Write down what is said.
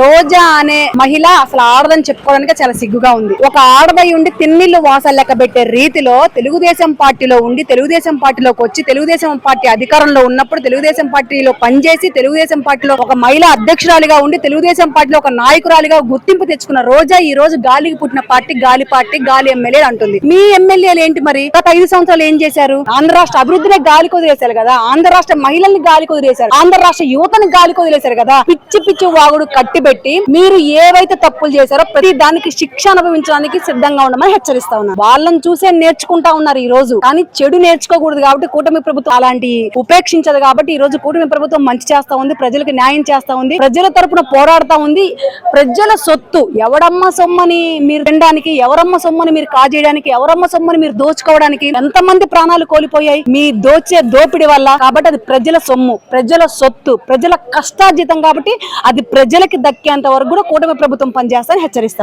రోజా అనే మహిళ అసలు ఆడదని చెప్పుకోవడానికి చాలా సిగ్గుగా ఉంది. ఒక ఆడదై ఉండి తిన్నిళ్ళు వాసాలు లెక్క పెట్టే రీతిలో తెలుగుదేశం పార్టీలో ఉండి తెలుగుదేశం పార్టీలోకి వచ్చి తెలుగుదేశం పార్టీ అధికారంలో ఉన్నప్పుడు తెలుగుదేశం పార్టీలో పనిచేసి తెలుగుదేశం పార్టీలో ఒక మహిళా అధ్యక్షురాలిగా ఉండి తెలుగుదేశం పార్టీలో ఒక నాయకురాలిగా గుర్తింపు తెచ్చుకున్న రోజా ఈ రోజు గాలికి పుట్టిన పార్టీ గాలి పార్టీ గాలి ఎమ్మెల్యే అంటుంది. మీ ఎమ్మెల్యేలు ఏంటి మరి? గత ఐదు సంవత్సరాలు ఏం చేశారు? ఆంధ్ర రాష్ట్ర అభివృద్ధిని గాలి కుదిరేశారు కదా? ఆంధ్ర రాష్ట్ర మహిళల్ని గాలి కుదిరేశారు ఆంధ్ర రాష్ట్ర యువతని గాలి కుదిరేశారు కదా? పిచ్చి పిచ్చి వాగుడు పెట్టి మీరు ఏవైతే తప్పులు చేశారో ప్రతి దానికి శిక్ష అనుభవించడానికి సిద్ధంగా ఉండమని హెచ్చరిస్తా ఉన్నారు వాళ్ళని చూసే నేర్చుకుంటా ఉన్నారు ఈ రోజు. కానీ చెడు నేర్చుకోకూడదు కాబట్టి కూటమి ప్రభుత్వం అలాంటి ఉపేక్షించదు కాబట్టి ఈ రోజు కూటమి ప్రభుత్వం మంచి చేస్తా ఉంది ప్రజలకు న్యాయం చేస్తా ఉంది ప్రజల తరపున పోరాడుతా ఉంది. ప్రజల సొత్తు ఎవడమ్మ సొమ్మని మీరు తినడానికి ఎవరమ్మ సొమ్మని మీరు కాజేయడానికి ఎవరమ్మ సొమ్మని మీరు దోచుకోవడానికి ఎంతమంది ప్రాణాలు కోల్పోయాయి? మీ దోచే దోపిడి వల్ల. కాబట్టి అది ప్రజల సొమ్ము ప్రజల సొత్తు ప్రజల కష్టార్జితం కాబట్టి అది ప్రజలకి దక్కేంత వరకు కూడా కూటమి ప్రభుత్వం పనిచేస్తారని హెచ్చరిస్తా